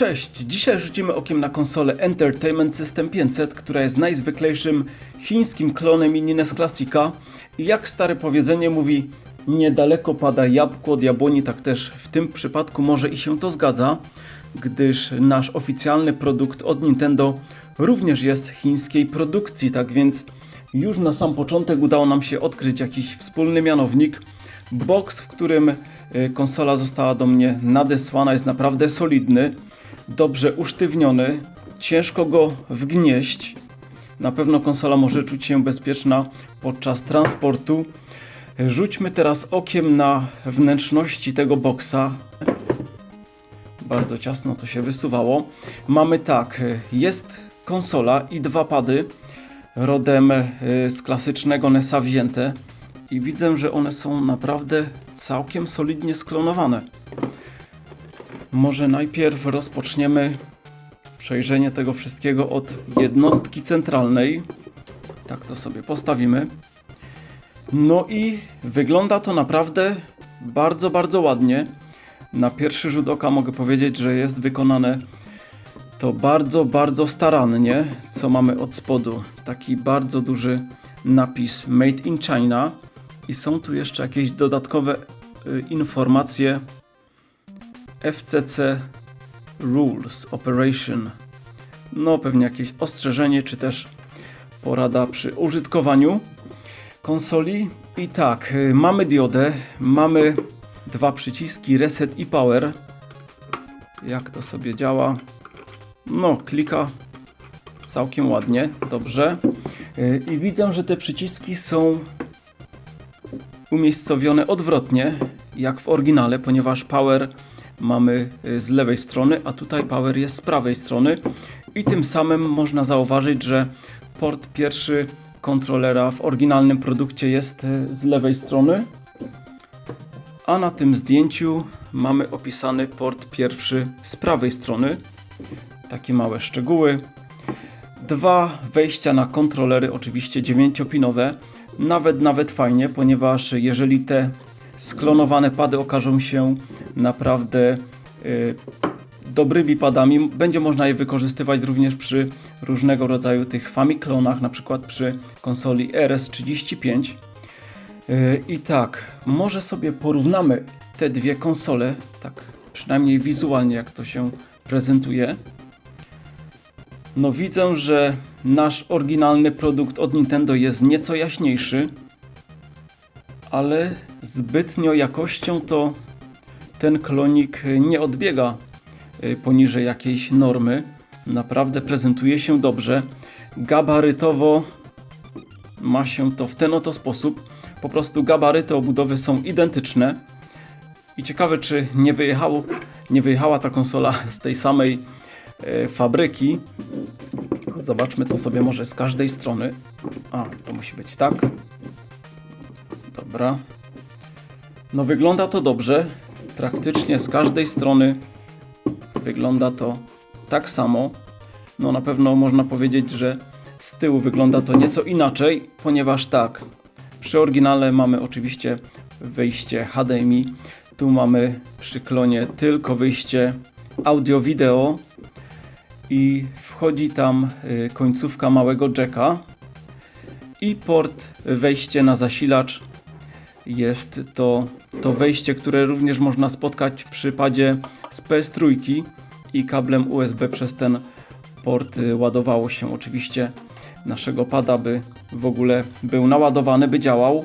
Cześć, dzisiaj rzucimy okiem na konsolę Entertainment System 500, która jest najzwyklejszym chińskim klonem mini NES Classica i jak stare powiedzenie mówi, niedaleko pada jabłko od jabłoni, tak też w tym przypadku może i się to zgadza, gdyż nasz oficjalny produkt od Nintendo również jest chińskiej produkcji, tak więc już na sam początek udało nam się odkryć jakiś wspólny mianownik. Box, w którym y, konsola została do mnie nadesłana jest naprawdę solidny, dobrze usztywniony, ciężko go wgnieść. Na pewno konsola może czuć się bezpieczna podczas transportu. Rzućmy teraz okiem na wnętrzności tego boksa. Bardzo ciasno to się wysuwało. Mamy tak, jest konsola i dwa pady rodem y, z klasycznego NES-a wzięte i widzę, że one są naprawdę całkiem solidnie sklonowane. Może najpierw rozpoczniemy przejrzenie tego wszystkiego od jednostki centralnej. Tak to sobie postawimy. No i wygląda to naprawdę bardzo, bardzo ładnie. Na pierwszy rzut oka mogę powiedzieć, że jest wykonane to bardzo, bardzo starannie. Co mamy od spodu? Taki bardzo duży napis Made in China. I są tu jeszcze jakieś dodatkowe y, informacje FCC Rules Operation. No, pewnie jakieś ostrzeżenie, czy też porada przy użytkowaniu konsoli. I tak, y, mamy diodę, mamy dwa przyciski Reset i Power. Jak to sobie działa? No, klika całkiem ładnie, dobrze. Y, I widzę, że te przyciski są umiejscowione odwrotnie, jak w oryginale, ponieważ Power mamy y, z lewej strony, a tutaj Power jest z prawej strony. I tym samym można zauważyć, że port pierwszy kontrolera w oryginalnym produkcie jest y, z lewej strony, a na tym zdjęciu mamy opisany port pierwszy z prawej strony. Takie małe szczegóły. Dwa wejścia na kontrolery, oczywiście 9-pinowe. Nawet, nawet fajnie, ponieważ jeżeli te sklonowane pady okażą się naprawdę y, dobrymi padami, będzie można je wykorzystywać również przy różnego rodzaju tych Famiklonach, na przykład przy konsoli RS35. Y, I tak, może sobie porównamy te dwie konsole, tak przynajmniej wizualnie jak to się prezentuje. No widzę, że nasz oryginalny produkt od Nintendo jest nieco jaśniejszy, ale zbytnio jakością to ten klonik nie odbiega y, poniżej jakiejś normy. Naprawdę prezentuje się dobrze. Gabarytowo ma się to w ten oto sposób. Po prostu gabaryty obudowy są identyczne. I ciekawe, czy nie, wyjechało, nie wyjechała ta konsola z tej samej e, fabryki. Zobaczmy to sobie może z każdej strony. A, to musi być tak. Dobra. No wygląda to dobrze. Praktycznie z każdej strony wygląda to tak samo. No na pewno można powiedzieć, że z tyłu wygląda to nieco inaczej, ponieważ tak, przy oryginale mamy oczywiście wyjście HDMI, tu mamy przy klonie tylko wyjście audio-wideo i wchodzi tam y, końcówka małego jacka i port wejście na zasilacz jest to, to wejście, które również można spotkać przy padzie z PS3 i kablem USB przez ten port y, ładowało się oczywiście naszego pada, by w ogóle był naładowany, by działał.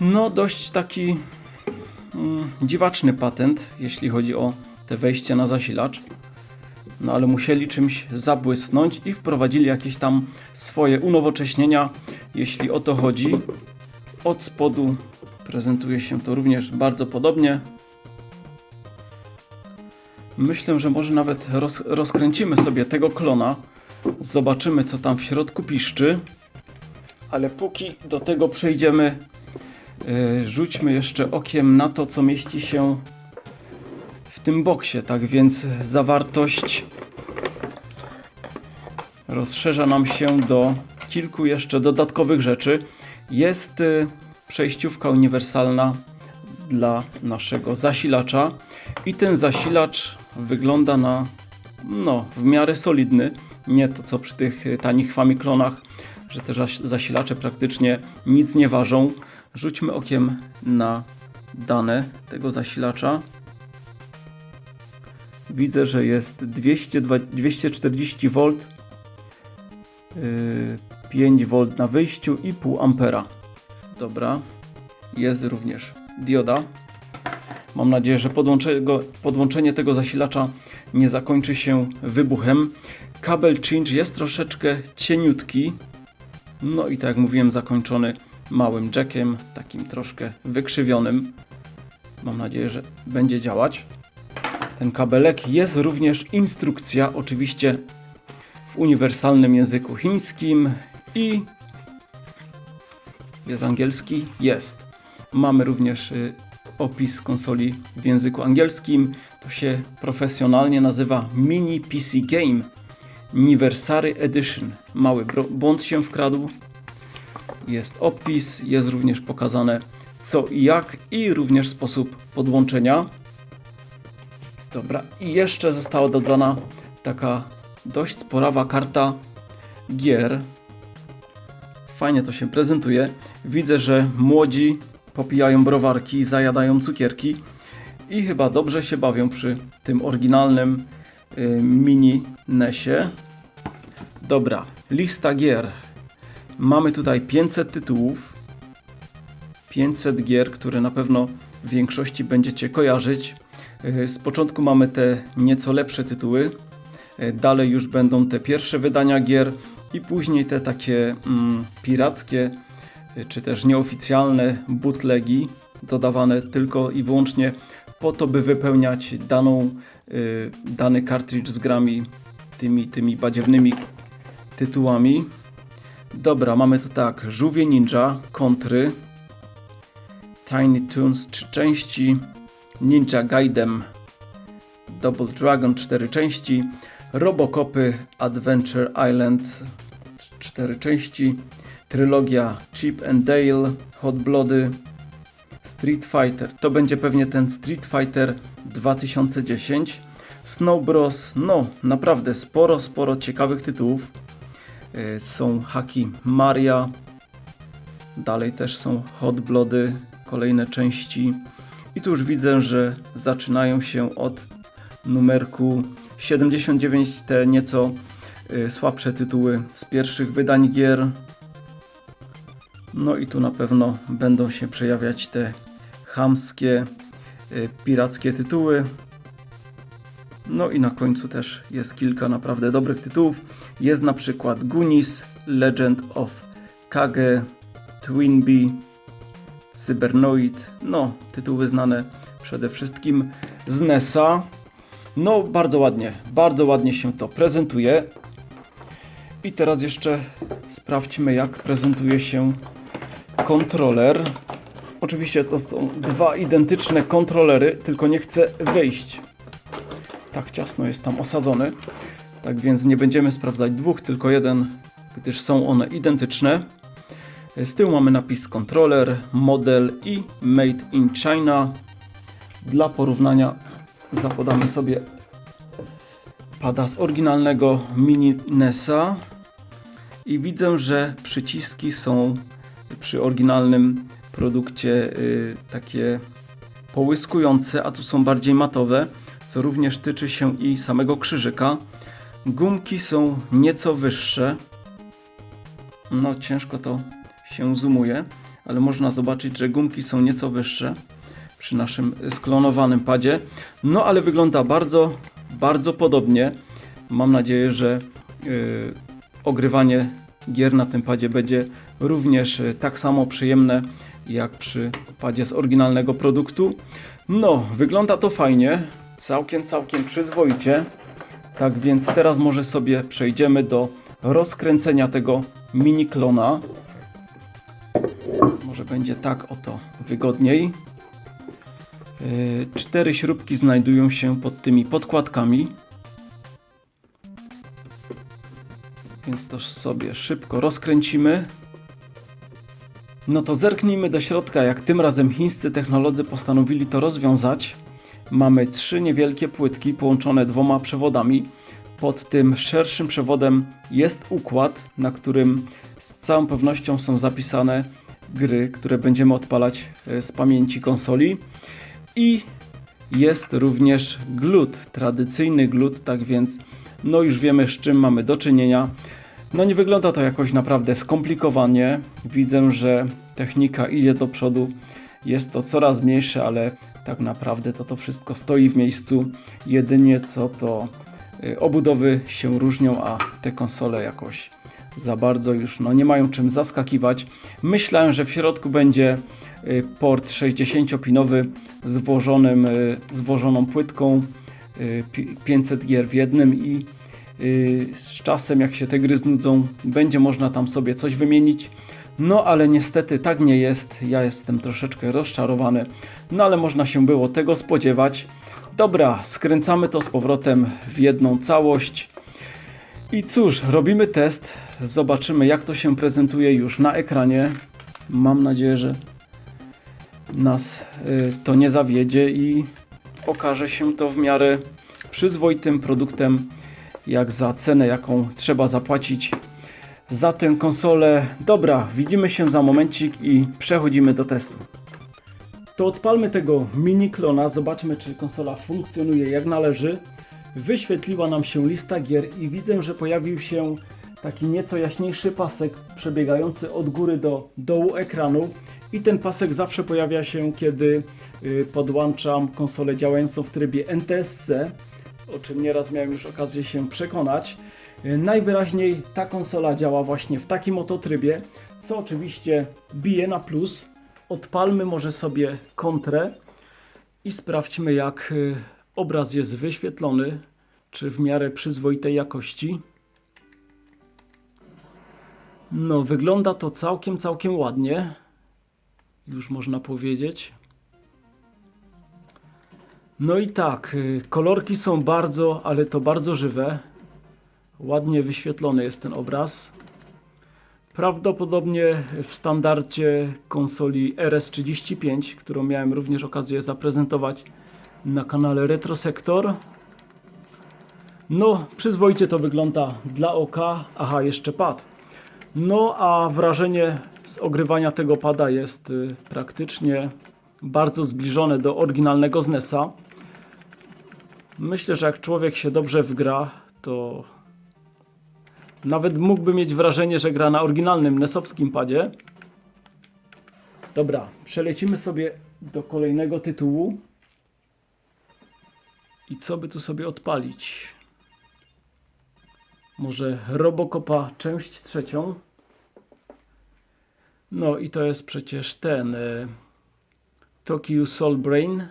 No dość taki mm, dziwaczny patent, jeśli chodzi o te wejście na zasilacz. No ale musieli czymś zabłysnąć i wprowadzili jakieś tam swoje unowocześnienia, jeśli o to chodzi. Od spodu prezentuje się to również bardzo podobnie. Myślę, że może nawet roz, rozkręcimy sobie tego klona. Zobaczymy, co tam w środku piszczy. Ale póki do tego przejdziemy, yy, rzućmy jeszcze okiem na to, co mieści się w tym boksie. Tak więc zawartość rozszerza nam się do kilku jeszcze dodatkowych rzeczy. Jest y, przejściówka uniwersalna dla naszego zasilacza. I ten zasilacz wygląda na no, w miarę solidny. Nie to co przy tych y, tanich Famiklonach, że te zas- zasilacze praktycznie nic nie ważą. Rzućmy okiem na dane tego zasilacza. Widzę, że jest 200, 240 V, yy, 5 V na wyjściu i pół ampera. Dobra, jest również dioda. Mam nadzieję, że podłączenie, go- podłączenie tego zasilacza nie zakończy się wybuchem. Kabel change jest troszeczkę cieniutki. No i tak jak mówiłem, zakończony małym jackiem, takim troszkę wykrzywionym. Mam nadzieję, że będzie działać. Ten kabelek jest również instrukcja, oczywiście w uniwersalnym języku chińskim i jest angielski? Jest. Mamy również y, opis konsoli w języku angielskim. To się profesjonalnie nazywa Mini PC Game Anniversary Edition. Mały błąd się wkradł. Jest opis, jest również pokazane co i jak i również sposób podłączenia. Dobra, i jeszcze została dodana taka dość sporawa karta gier. Fajnie to się prezentuje. Widzę, że młodzi popijają browarki, zajadają cukierki i chyba dobrze się bawią przy tym oryginalnym y, mini NESie. Dobra, lista gier. Mamy tutaj 500 tytułów. 500 gier, które na pewno w większości będziecie kojarzyć. Y, Z początku mamy te nieco lepsze tytuły. Y, Dalej już będą te pierwsze wydania gier i później te takie mm, pirackie y, czy też nieoficjalne bootlegi dodawane tylko i wyłącznie po to, by wypełniać daną, y, dany cartridge z grami tymi, tymi badziewnymi tytułami. Dobra, mamy tu tak, Żółwie Ninja, Kontry, Tiny Toons 3 części, Ninja Gaiden, Double Dragon 4 części, Robocopy Adventure Island 4 części, trylogia Chip and Dale, Hot Bloody, Street Fighter. To będzie pewnie ten Street Fighter 2010. Snow Bros. No, naprawdę sporo, sporo ciekawych tytułów. Yy, Są haki Maria. Dalej też są Hot Bloody, kolejne części. I tu już widzę, że zaczynają się od numerku 79, te nieco y, słabsze tytuły z pierwszych wydań gier. No i tu na pewno będą się przejawiać te chamskie, y, pirackie tytuły. No i na końcu też jest kilka naprawdę dobrych tytułów. Jest na przykład Goonies, Legend of Kage, Twinbee, Cybernoid. No, tytuły znane przede wszystkim z NESa. No, bardzo ładnie, bardzo ładnie się to prezentuje. I teraz jeszcze sprawdźmy, jak prezentuje się kontroler. Oczywiście to są dwa identyczne kontrolery, tylko nie chcę wyjść. Tak ciasno jest tam osadzony. Tak więc nie będziemy sprawdzać dwóch, tylko jeden, gdyż są one identyczne. Z tyłu mamy napis kontroler, model i made in China. Dla porównania zapodamy sobie pada z oryginalnego mini NESa i widzę, że przyciski są przy oryginalnym produkcie y, takie połyskujące, a tu są bardziej matowe, co również tyczy się i samego krzyżyka. Gumki są nieco wyższe. No ciężko to się zoomuje, ale można zobaczyć, że gumki są nieco wyższe przy naszym sklonowanym padzie. No ale wygląda bardzo, bardzo podobnie. Mam nadzieję, że yy, ogrywanie gier na tym padzie będzie również y, tak samo przyjemne jak przy padzie z oryginalnego produktu. No, wygląda to fajnie, całkiem, całkiem przyzwoicie. Tak więc teraz może sobie przejdziemy do rozkręcenia tego mini klona. Może będzie tak oto wygodniej. Yy, Cztery śrubki znajdują się pod tymi podkładkami. Więc to sobie szybko rozkręcimy. No to zerknijmy do środka, jak tym razem chińscy technolodzy postanowili to rozwiązać. mamy trzy niewielkie płytki połączone dwoma przewodami. Pod tym szerszym przewodem jest układ, na którym z całą pewnością są zapisane gry, które będziemy odpalać e, z pamięci konsoli. I jest również glut, tradycyjny glut, tak więc no już wiemy z czym mamy do czynienia. No nie wygląda to jakoś naprawdę skomplikowanie. Widzę, że technika idzie do przodu. Jest to coraz mniejsze, ale tak naprawdę to to wszystko stoi w miejscu. Jedynie co to y, obudowy się różnią, a te konsole jakoś za bardzo już no, nie mają czym zaskakiwać. Myślałem, że w środku będzie port 60-pinowy z, włożonym, y, z włożoną płytką y, pi- 500 gier w jednym i y, z czasem jak się te gry znudzą będzie można tam sobie coś wymienić. No ale niestety tak nie jest. Ja jestem troszeczkę rozczarowany. No ale można się było tego spodziewać. Dobra, skręcamy to z powrotem w jedną całość. I cóż, robimy test. Zobaczymy, jak to się prezentuje już na ekranie. Mam nadzieję, że nas y, to nie zawiedzie i okaże się to w miarę przyzwoitym produktem, jak za cenę, jaką trzeba zapłacić za tę konsolę. Dobra, widzimy się za momencik i przechodzimy do testu. To odpalmy tego mini klona, zobaczmy czy konsola funkcjonuje jak należy. Wyświetliła nam się lista gier i widzę, że pojawił się taki nieco jaśniejszy pasek przebiegający od góry do dołu ekranu i ten pasek zawsze pojawia się, kiedy y, podłączam konsolę działającą w trybie NTSC, o czym nieraz miałem już okazję się przekonać. Y, Najwyraźniej ta konsola działa właśnie w takim oto trybie, co oczywiście bije na plus. Odpalmy może sobie kontrę i sprawdźmy jak y, obraz jest wyświetlony, czy w miarę przyzwoitej jakości. No, wygląda to całkiem, całkiem ładnie. Już można powiedzieć. No i tak, y, kolorki są bardzo, ale to bardzo żywe. Ładnie wyświetlony jest ten obraz. Prawdopodobnie w standardzie konsoli RS35, którą miałem również okazję zaprezentować na kanale Retro Sector. No, przyzwoicie to wygląda dla oka. Aha, jeszcze pad. No, a wrażenie z ogrywania tego pada jest y, praktycznie bardzo zbliżone do oryginalnego z NES-a. Myślę, że jak człowiek się dobrze wgra, to nawet mógłby mieć wrażenie, że gra na oryginalnym NES-owskim padzie. Dobra, przelecimy sobie do kolejnego tytułu. I co by tu sobie odpalić? Może Robocopa część trzecią. No i to jest przecież ten y, Tokyo Soul Brain.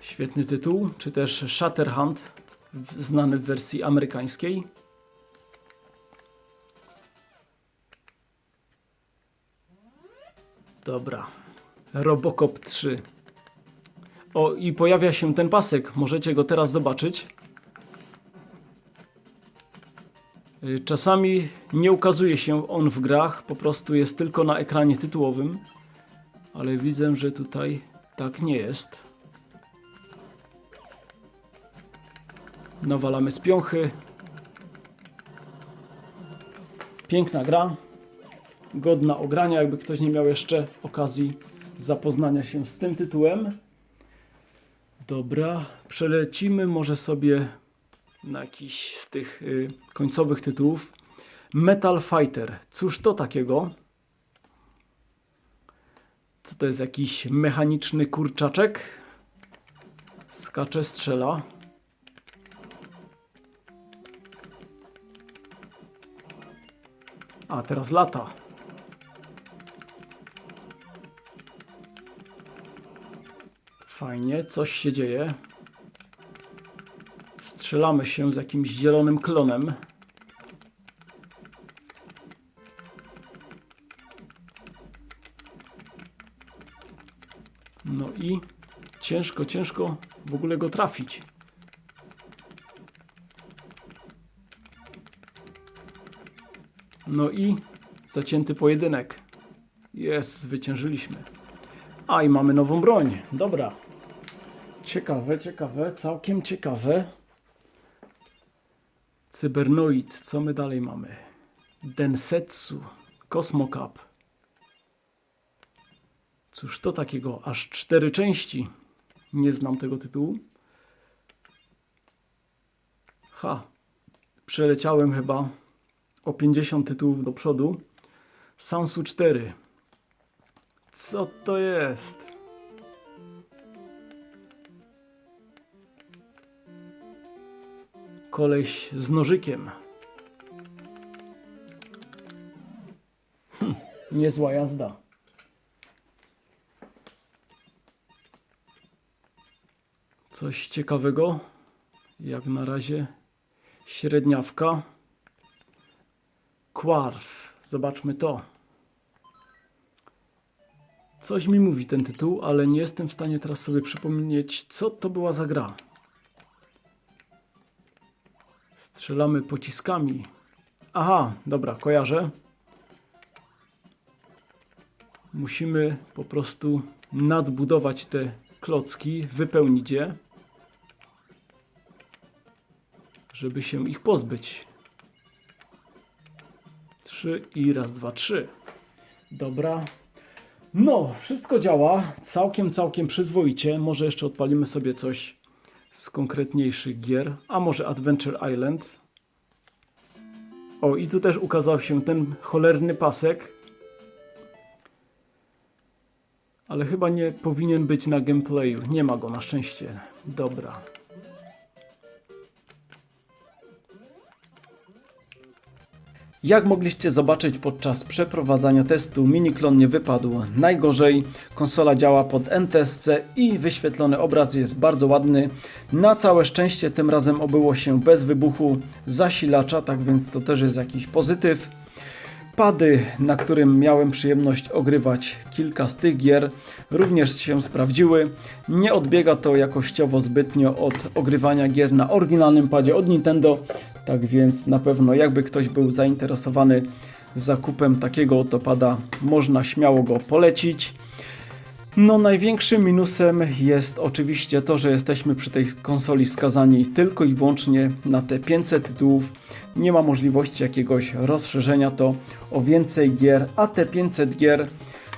Świetny tytuł, czy też Shatterhand, znany w wersji amerykańskiej. Dobra. Robocop 3. O, i pojawia się ten pasek. Możecie go teraz zobaczyć. Czasami nie ukazuje się on w grach, po prostu jest tylko na ekranie tytułowym. Ale widzę, że tutaj tak nie jest. Nawalamy z piąchy. Piękna gra. Godna ogrania, jakby ktoś nie miał jeszcze okazji zapoznania się z tym tytułem. Dobra, przelecimy może sobie na jakiś z tych y, końcowych tytułów. Metal Fighter. Cóż to takiego? Co to jest jakiś mechaniczny kurczaczek? Skacze, strzela. A teraz lata. Fajnie, coś się dzieje. Strzelamy się z jakimś zielonym klonem. No i ciężko, ciężko w ogóle go trafić. No i zacięty pojedynek. Jest, zwyciężyliśmy. A i mamy nową broń. Dobra. Ciekawe, ciekawe, całkiem ciekawe. Cybernoid, co my dalej mamy? Densetsu, Cosmo. Cóż to takiego? Aż cztery części. Nie znam tego tytułu. Ha. Przeleciałem chyba o 50 tytułów do przodu. Sansu 4. Co to jest? Koleś z nożykiem. Hm, niezła jazda. Coś ciekawego. Jak na razie średniawka. Quarf. Zobaczmy to. Coś mi mówi ten tytuł, ale nie jestem w stanie teraz sobie przypomnieć, co to była za gra. Strzelamy pociskami. Aha, dobra, kojarzę. Musimy po prostu nadbudować te klocki, wypełnić je, żeby się ich pozbyć. Trzy i raz, dwa, trzy. Dobra. No, wszystko działa całkiem, całkiem przyzwoicie. Może jeszcze odpalimy sobie coś z konkretniejszych gier, a może Adventure Island. O, i tu też ukazał się ten cholerny pasek. Ale chyba nie powinien być na gameplayu. Nie ma go na szczęście. Dobra. Jak mogliście zobaczyć podczas przeprowadzania testu, miniklon nie wypadł najgorzej. Konsola działa pod NTSC i wyświetlony obraz jest bardzo ładny. Na całe szczęście tym razem obyło się bez wybuchu zasilacza, tak więc to też jest jakiś pozytyw. Pady, na którym miałem przyjemność ogrywać kilka z tych gier, również się sprawdziły. Nie odbiega to jakościowo zbytnio od ogrywania gier na oryginalnym padzie od Nintendo, tak więc na pewno jakby ktoś był zainteresowany zakupem takiego oto pada, można śmiało go polecić. No największym minusem jest oczywiście to, że jesteśmy przy tej konsoli skazani tylko i wyłącznie na te 500 tytułów. Nie ma możliwości jakiegoś rozszerzenia to o więcej gier, a te 500 gier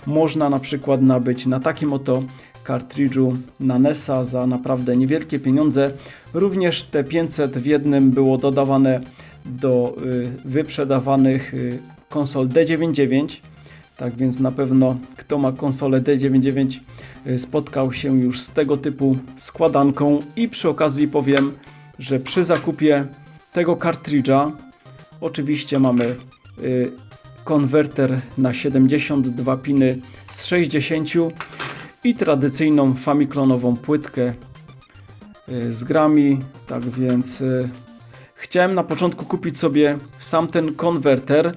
można na przykład nabyć na takim oto kartridżu na NESa za naprawdę niewielkie pieniądze. Również te 500 w jednym było dodawane do y, wyprzedawanych y, konsol D99. Tak więc na pewno kto ma konsolę D99 y, spotkał się już z tego typu składanką i przy okazji powiem, że przy zakupie tego kartridża oczywiście mamy y, konwerter na 72 piny z 60 i tradycyjną famiklonową płytkę y, z grami, tak więc chciałem na początku kupić sobie sam ten konwerter,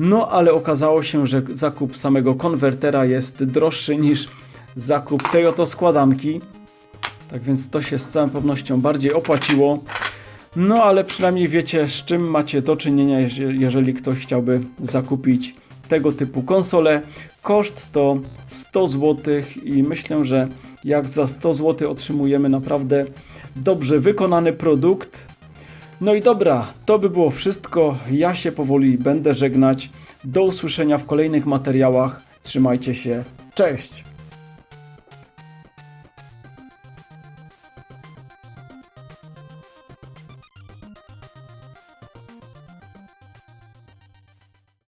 no ale okazało się, że zakup samego konwertera jest droższy niż zakup tej oto składanki. Tak więc to się z całą pewnością bardziej opłaciło. No ale przynajmniej wiecie z czym macie do czynienia, jeżeli, ktoś chciałby zakupić tego typu konsolę. Koszt to 100 zł i myślę, że jak za 100 zł otrzymujemy naprawdę dobrze wykonany produkt. No i dobra, to by było wszystko. Ja się powoli będę żegnać. Do usłyszenia w kolejnych materiałach. Trzymajcie się. Cześć!